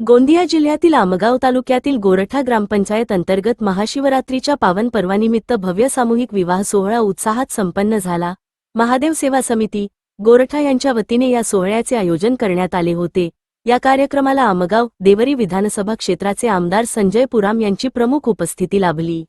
गोंदिया जिल्ह्यातील आमगाव तालुक्यातील गोरठा ग्रामपंचायत अंतर्गत महाशिवरात्रीच्या पावन पर्वानिमित्त भव्य सामूहिक विवाह सोहळा उत्साहात संपन्न झाला. महादेव सेवा समिती गोरठा यांच्या वतीने या सोहळ्याचे आयोजन करण्यात आले होते. या कार्यक्रमाला आमगाव देवरी विधानसभा क्षेत्राचे आमदार संजय पुराम यांची प्रमुख उपस्थिती लाभली.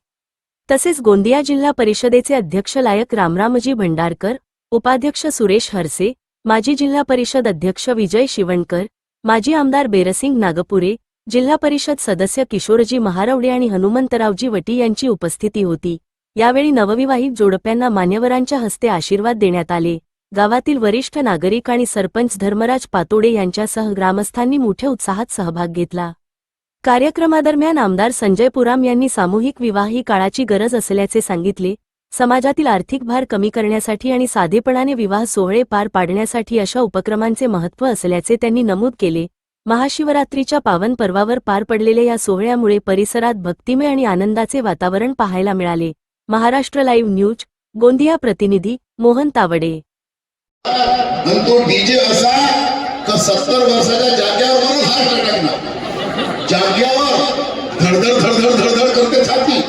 तसेच गोंदिया जिल्हा परिषदेचे अध्यक्ष लायक रामरामजी भंडारकर उपाध्यक्ष सुरेश हरसे माजी जिल्हा परिषद अध्यक्ष विजय शिवणकर माजी आमदार बेरसिंग नागपुरे जिल्हा परिषद सदस्य किशोरजी महारवडे आणि हनुमंतरावजी वटी यांची उपस्थिती होती. यावेळी नवविवाहित जोडप्यांना मान्यवरांच्या हस्ते आशीर्वाद देण्यात आले. गावातील वरिष्ठ नागरिक आणि सरपंच धर्मराज पातोडे यांच्यासह ग्रामस्थांनी मोठ्या उत्साहात सहभाग घेतला. कार्यक्रमादरम्यान आमदार संजय पुराम यांनी सामूहिक विवाह ही काळाची गरज असल्याचे सांगितले. समाजातील आर्थिक भार कमी करण्यासाठी आणि साधेपणाने विवाह सोहळे पार पाडण्यासाठी अशा उपक्रमांचे महत्त्व असल्याचे त्यांनी नमूद केले. महाशिवरात्रीच्या पावन पर्वावर पार पडलेल्या या सोहळ्यामुळे परिसरात भक्तिमय आणि आनंदाचे वातावरण पाहायला मिळाले. महाराष्ट्र लाईव्ह न्यूज गोंदिया प्रतिनिधी मोहन तावडे. असा का सत्तर वर्षाच्या जाग्यावर जाग्यावर धडधड धडधड धडधड करते छाती.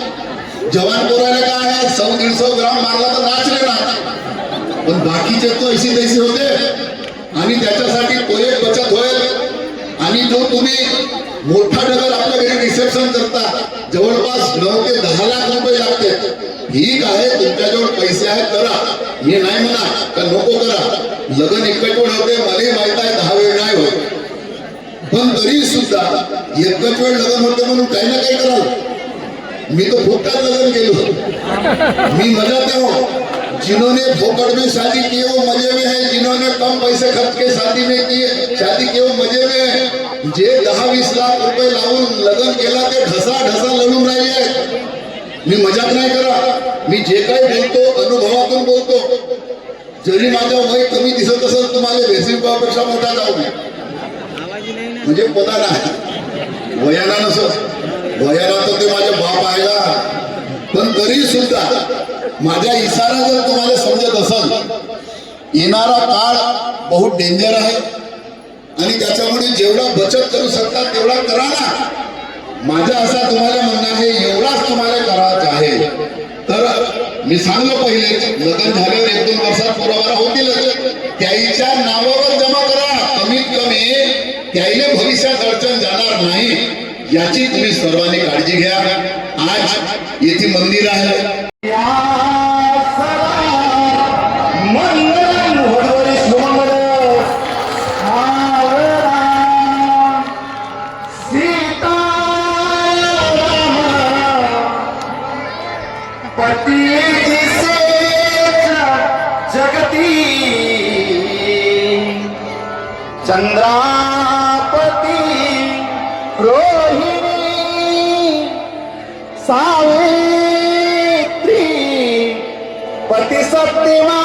जवान पोरायला काय आहे? सौ दीडशे ग्राम मारला तर नाचले ना पण बाकीचे तो ऐशी तैसे होते. आणि त्याच्यासाठी तो एक बचत होईल. आणि जो तुम्ही मोठा डगर आपल्या घरी रिसेप्शन करता जवळपास नऊ ते दहा लाख रुपये लागते. ठीक आहे तुमच्याजवळ पैसे आहेत करा. हे नाही म्हणा का नको करा. लग्न एकच होते? मला माहीत आहे दहा वेळ नाही होत. पण तरी सुद्धा एकच वेळ लग्न होते म्हणून काही ना काही करावं. मी तो फुटकात लग्न केलो. मी मजाते हो. जिन्होंने फोकट में शादी की वो मज़े में है. जिन्होंने कम पैसे खर्च के शादी में किए, शादी की वो मज़े में है. जे दहा वीस लाख रुपये लावून लग्न ते ढसा ढसा लढून राहिले मी मज़ाक नाही करा. मी जे काही बोलतो, अनुभवातून बोलतो. जरी माझा वय कमी दिसत असेल, तुम्हाला भेसीपेक्षा मोठा जाऊ नये. म्हणजे पता नाही वयाला नसत वयाला तर ते माझ्या बाप आहे पण तरी सुद्धा माझ्या इशारा जर तुम्हाला समजत असेल येणारा काळ बहुत डेंजर आहे. आणि त्याच्यामुळे जेवढा बचत करू शकता तेवढा करा ना. माझं असा तुम्हाला म्हणणं आहे एवढाच तुम्हाला करायचं आहे. तर मी सांगलो पहिले लग्न झाल्यावर एक दोन वर्षात पुरावा होतीलच. त्याईच्या नावावर जमा करा. कमीत कमी त्याईने भविष्यात अडचण जाणार नाही. याची तुम्ही सर्वांनी काळजी घ्या. आज येथे मंदिर आहे. जगती। सावित्री पतिसत्यवा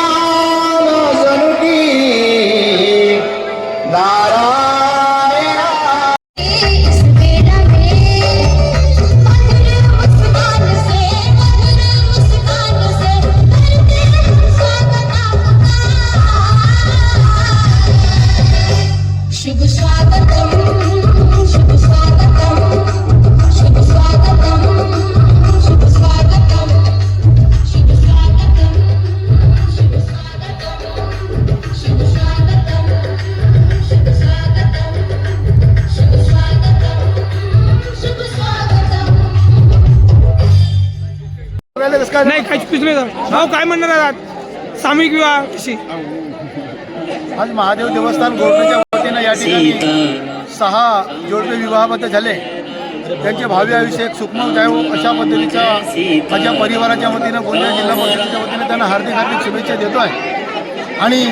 नाही काहीच पिचले भाऊ काय म्हणणार आहात सामूहिक विवाह? कशी आज महादेव देवस्थान गोरखेच्या वतीनं या ठिकाणी सहा जोडपे विवाहाबद्ध झाले. त्यांचे भावी आयुष्य एक सुखमय जावो अशा पद्धतीच्या माझ्या परिवाराच्या वतीनं गोंदिया जिल्हा परिषदेच्या वतीने त्यांना हार्दिक हार्दिक शुभेच्छा देतो आहे. आणि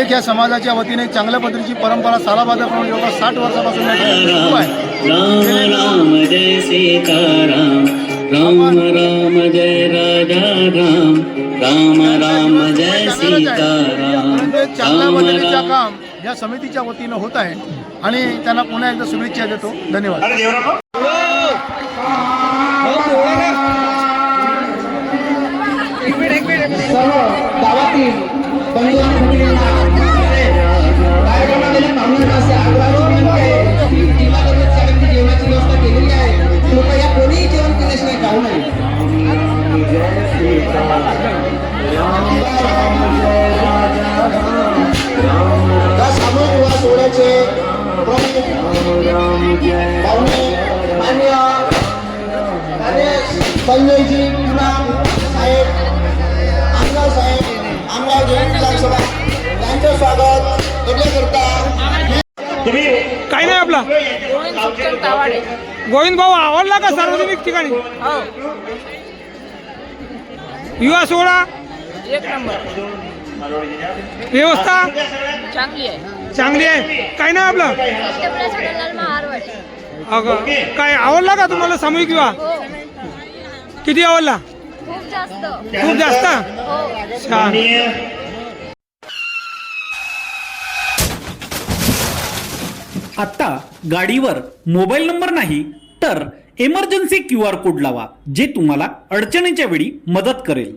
एक या समाजाच्या वतीने एक चांगल्या पद्धतीची परंपरा सालाबादाप्रमाणे जवळपास साठ वर्षापासून या ठिकाणी सुरू आहे. राम राम जय सीताराम. राम राम जय राजा राम राम राम जय सीताराम राम राम. काम या समितीच्या वतीनं होत आहे आणि त्यांना पुन्हा एकदा शुभेच्छा देतो. धन्यवाद. सर्व संजयजी साहेब आमदार साहेब आमदार जयंत विधानसभा यांचं स्वागत करण्याकरता काय नाही आपला. गोविंद भाऊ आवडला का सार्वजनिक ठिकाणी? युवा सोहळा? एक नंबर. व्यवस्था? चांगली आहे. चांगली आहे. काय नाही आपलं? अगं काय आवडला का तुम्हाला सामूहिक विवाह? किती आवडला? खूप जास्त. खूप जास्त? छान. आता गाडीवर मोबाईल नंबर नाही तर एमर्जन्सी क्यू आर कोड लावा जे तुम्हाला अडचणीच्या वेळी मदत करेल.